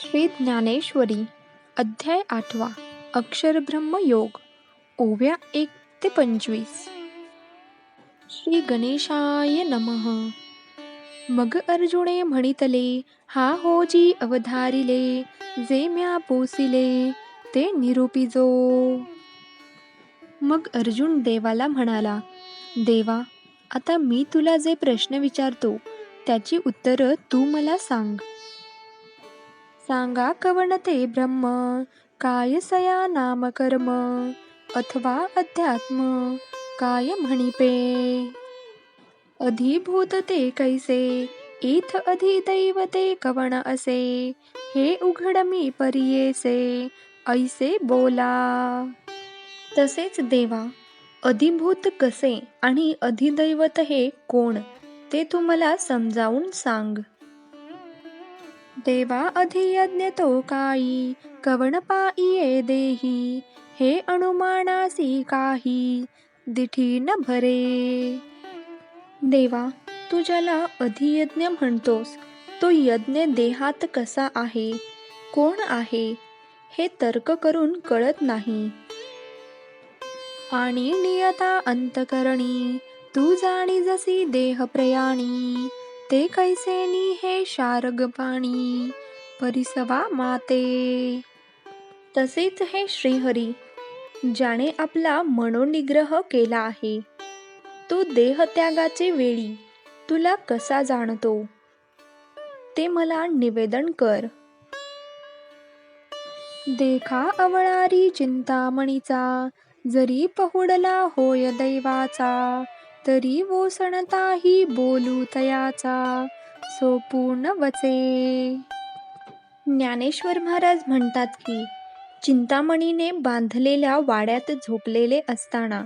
श्री ज्ञानेश्वरी अध्याय आठवा अक्षरब्रह्म योग ओव्या एक ते पंचवीस. श्री गणेशाय नमः. मग अर्जुने म्हणितले हा हो जी अवधारिले जे म्या पोसिले ते निरूपिजो मग अर्जुन देवाला म्हणाला देवा आता मी तुला जे प्रश्न विचारतो त्याची उत्तरं तू मला सांग. सांगा कवणते ब्रह्म? काय सया नाम कर्म? अथवा अध्यात्म? काय म्हणिपे अधिभूत ते कैसे? इथ अधिदैवते कवण असे? हे उघड मी परियेसे ऐसे बोला. तसेच देवा अधिभूत कसे आणि अधिदैवत हे कोण ते तू मला समजावून सांग. देवा अधियज्ञ तो काई कवण पाईये देही हे अनुमानासी काही दिठी न भरे. देवा तू ज्याला अधियज्ञ म्हणतोस तो यज्ञ देहात कसा आहे? कोण आहे? हे तर्क करून कळत नाही. आणि नियता अंतकरणी तू जाणी जसी देह प्रयाणी ते कैसेनी हे शारग पाणी? परिसवा माते। तसेच हे श्रीहरी ज्याने आपला मनोनिग्रह केला आहे. तो देहत्यागाचे वेळी तुला कसा जाणतो? ते मला निवेदन कर. देखा अवळारी चिंतामणीचा जरी पहुडला होय दैवाचा तरी वोसणताही बोलू तयाचा सोपूर्ण वचे. ज्ञानेश्वर महाराज म्हणतात की चिंतामणीने बांधलेल्या वाड्यात झोपलेले असताना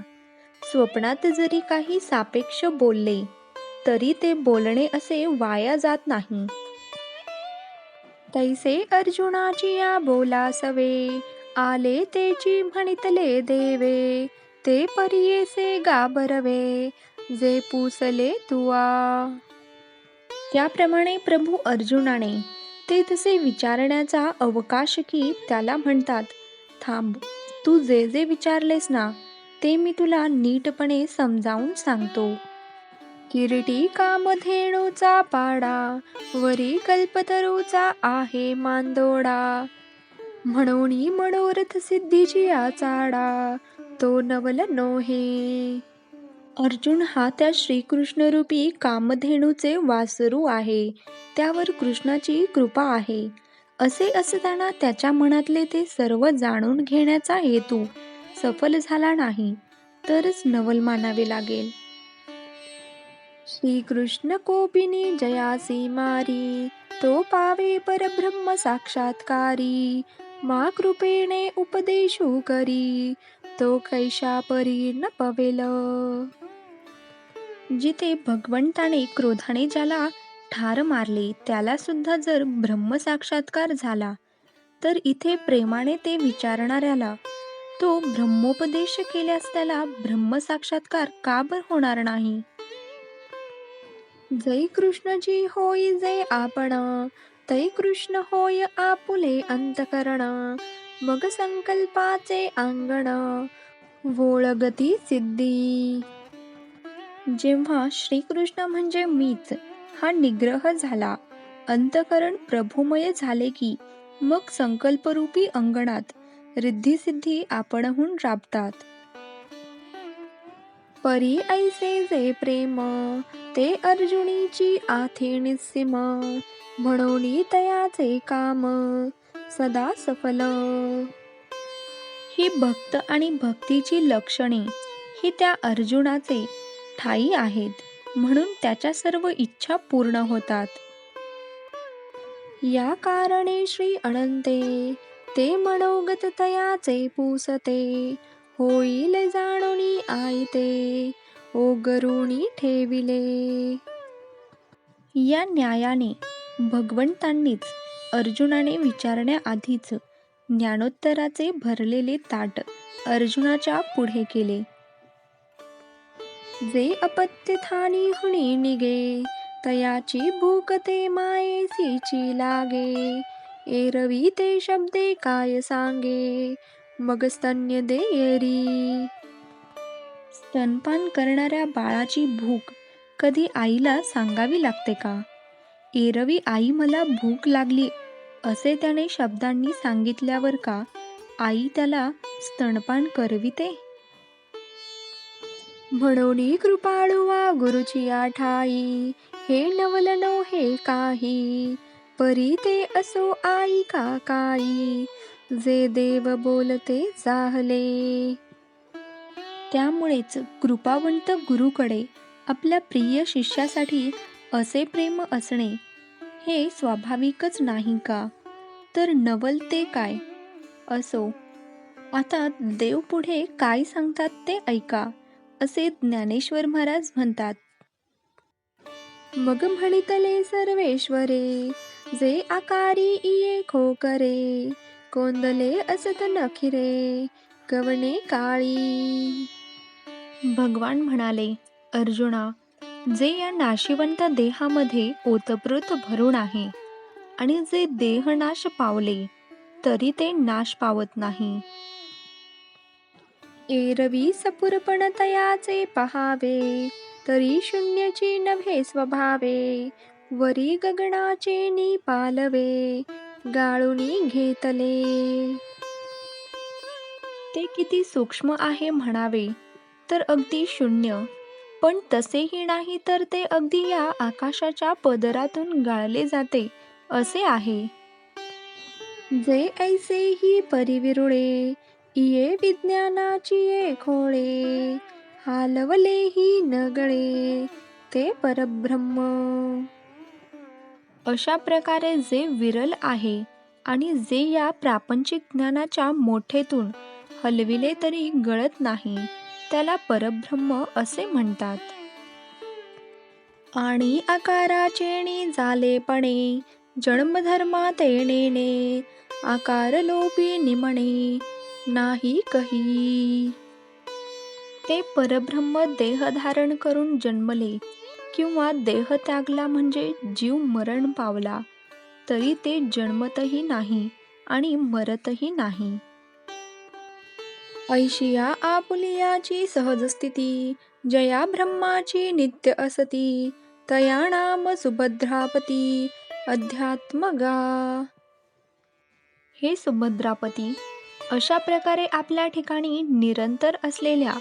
स्वप्नात जरी काही सापेक्ष बोलले तरी ते बोलणे असे वाया जात नाही. तैसे अर्जुनाची या बोलासवे आले तेची म्हणितले देवे ते परियेसे गाबरवे जे पुसले तुआ. त्याप्रमाणे प्रभू अर्जुनाने ते तसे विचारण्याचा अवकाश की त्याला म्हणतात थांब तू जे जे विचारलेस ना ते मी तुला नीटपणे समजावून सांगतो. किरीटी कामधेणूचा पाडा वरी कल्पतरूचा आहे मांदोडा. म्हणून मनोरथ सिद्धीची आचाडा तो नवल नोहे अर्जुन हा त्या श्रीकृष्णरूपी कामधेनूचे वासरू आहे. त्यावर कृष्णाची कृपा आहे. असे असताना त्याच्या मनातले ते सर्व जाणून घेण्याचा हेतू सफल झाला नाही तरच नवल मानावे लागेल. श्रीकृष्ण कोपिनी जयासी मारी तो पावे परब्रह्म साक्षात्कारी मा कृपेणे उपदेशू करी तो कैशा परी न पवेल. जिथे भगवंताने क्रोधाने ज्याला ठार मारले त्याला सुद्धा जर ब्रह्म साक्षात्कार झाला तर इथे प्रेमाने ते विचारणाऱ्याला तो ब्रह्मोपदेश केल्यास त्याला ब्रह्म साक्षात्कार का बर होणार नाही? जय कृष्णजी होय जय आपण तै कृष्ण होय आपुले अंतकरण मग संकल्पाचे अंगण वोळगती सिद्धी. जेव्हा श्रीकृष्ण म्हणजे मीच हा निग्रह झाला. अंतकरण प्रभुमय झाले की मग संकल्परूपी अंगणात रिद्धिसिद्धी आपणहून राबतात. परी ऐसे जे प्रेम ते अर्जुनीची आथे निस्सीम म्हणून तयाचे काम. सदा सफल. ही भक्त आणि भक्तीची लक्षणे ही त्या अर्जुनाचे ठाई आहेत म्हणून त्याच्या सर्व इच्छा पूर्ण होतात. या कारणे श्री अनंते ते मनोगत तयाचे पुसते. होईल जाणुनी आयते ओ गरुणी ठेविले. या न्यायाने भगवंतांनीच अर्जुनाने विचारण्याआधीच ज्ञानोत्तराचे भरलेले ताट अर्जुनाच्या पुढे केले. जे अपत्य थानी हुणी निगे तयाची भूक ते मायेसीची लागे. एरवी ते शब्दे काय सांगे? मग स्तन्य देयरी स्तनपान करणाऱ्या बाळाची भूक कधी आईला सांगावी लागते का? एरवी आई मला भूक लागली असे त्याने शब्दांनी सांगितल्यावर का आई त्याला स्तनपान करविते? म्हणून कृपाळुवा गुरुची आठाई हे नवलनो हे काही परी ते असो आई का काई जे देव बोलते जाहले. त्यामुळेच कृपावंत गुरुकडे आपल्या प्रिय शिष्यासाठी असे प्रेम असणे हे स्वाभाविकच नाही का? तर नवल ते काय? असो. आता देव पुढे काय सांगतात ते ऐका असे ज्ञानेश्वर महाराज म्हणतात. मग म्हणितले सर्वेश्वरे जे आकारी इये खोकरे कोंदले असत नखिरे कवणे काळी. भगवान म्हणाले अर्जुना जे या नाशिवंत देहामध्ये ओतप्रोत भरून आहे आणि जे देहनाश पावले तरी ते नाश पावत नाही. एरवी सपुरपण तयाचे पहावे तरी शून्यची नव्हे स्वभावे वरी गगनाचे नी पालवे गाळुनी घेतले. ते किती सूक्ष्म आहे म्हणावे तर अगदी शून्य. पण तसेही नाही तर ते अगदी या आकाशाच्या पदरातून गाळले जाते असे आहे. जे ऐसे ही परिविरुळे इये विज्ञानाची ये खोळे हालवले ही नगळे ते परब्रह्म. अशा प्रकारे जे विरल आहे आणि जे या प्रापंचिक ज्ञानाच्या मोठेतून हलविले तरी गळत नाही. त्याला परब्रह्म असे म्हणतात. आणि आकाराचे झालेपणे जन्मधर्मा तेणेने आकार लोपी निमणे नाही कही. ते परब्रह्म देह धारण करून जन्मले किंवा देह त्यागला म्हणजे जीव मरण पावला तरी ते जन्मतही नाही आणि मरतही नाही. ऐशिया आपुलियाची सहज स्थिती जया ब्रह्माची नित्य असती तया नाम सुभद्रापती अध्यात्मगा. हे सुभद्रापती अशा प्रकारे आपल्या ठिकाणी निरंतर असलेल्या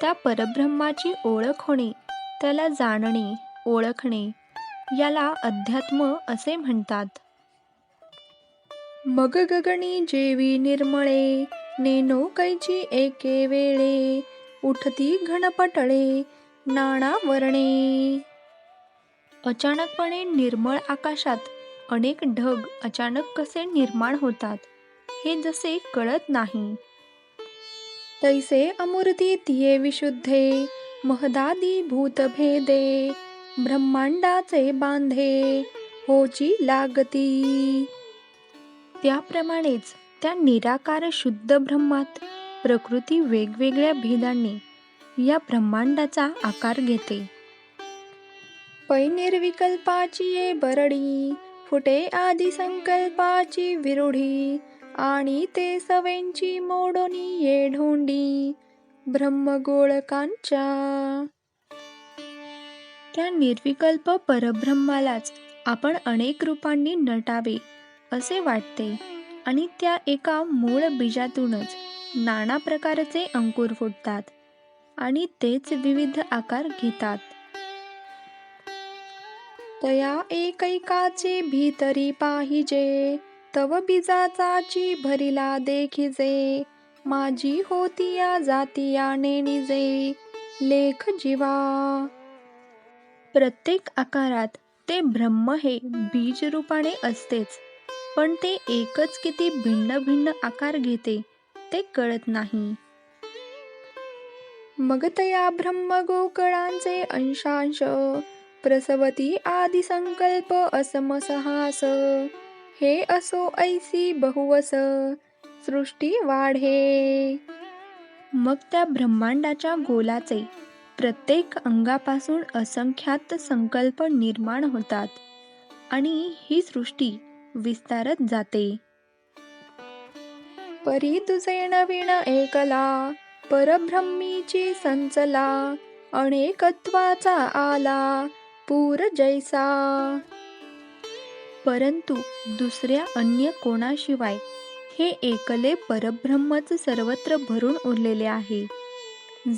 त्या परब्रह्माची ओळख होणे त्याला जाणणे ओळखणे याला अध्यात्म असे म्हणतात. मग गगणी जेवी निर्मळे नेनो कैची एके वेळे उठती घनपटळे नाणा वरणे. अचानकपणे निर्मळ आकाशात अनेक ढग अचानक कसे निर्माण होतात हे जसे कळत नाही. तैसे अमूर्ती तिये विशुद्धे महदादी भूतभेदे ब्रह्मांडाचे बांधे होची लागती. त्याप्रमाणेच त्या निराकार शुद्ध ब्रह्मात प्रकृती वेगवेगळ्या भेदांनी या ब्रह्मांडाचा आकार घेते. पैनिर्विकल्पाची ये बरडी फुटे आदी संकल्पाची विरुढी आणि ते सवेंची मोडोनी ये ढोंडी ब्रह्मगोळकांच्या. त्या निर्विकल्प परब्रह्मालाच आपण अनेक रूपांनी नटावे. असे वाटते. आणि त्या एका मूळ बीजातूनच नाना प्रकारचे अंकुर फुटतात. आणि तेच विविध आकार घेतात. तया एकैकाचे भीतरी पाहिजे. तव बीजाचाची भरिला देखिजे. माझी होतिया जातिया नेनिजे लेख जीवा. प्रत्येक आकारात ते ब्रह्म हे बीज रूपाने असतेच. पण ते एकच किती भिन्न भिन्न आकार घेते ते कळत नाही. मग तया ब्रह्म गोकळांचे अंशांश प्रसवती आदि संकल्प असमसहास हे असो ऐसी बहुवस सृष्टी वाढे. मग त्या ब्रह्मांडाच्या गोलाचे प्रत्येक अंगापासून असंख्यात संकल्प निर्माण होतात आणि ही सृष्टी विस्तारत जाते. परी तुझे नवीन एकला परब्रह्मीची संचला अनेकत्वाचा आला पूर जैसा. परंतु दुसऱ्या अन्य कोणाशिवाय हे एकले परब्रह्मच सर्वत्र भरून उरलेले आहे.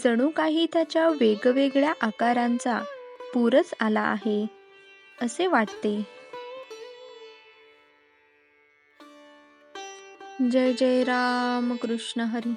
जणू काही त्याच्या वेगवेगळ्या आकारांचा पूरच आला आहे असे वाटते. जय जय राम कृष्ण हरी।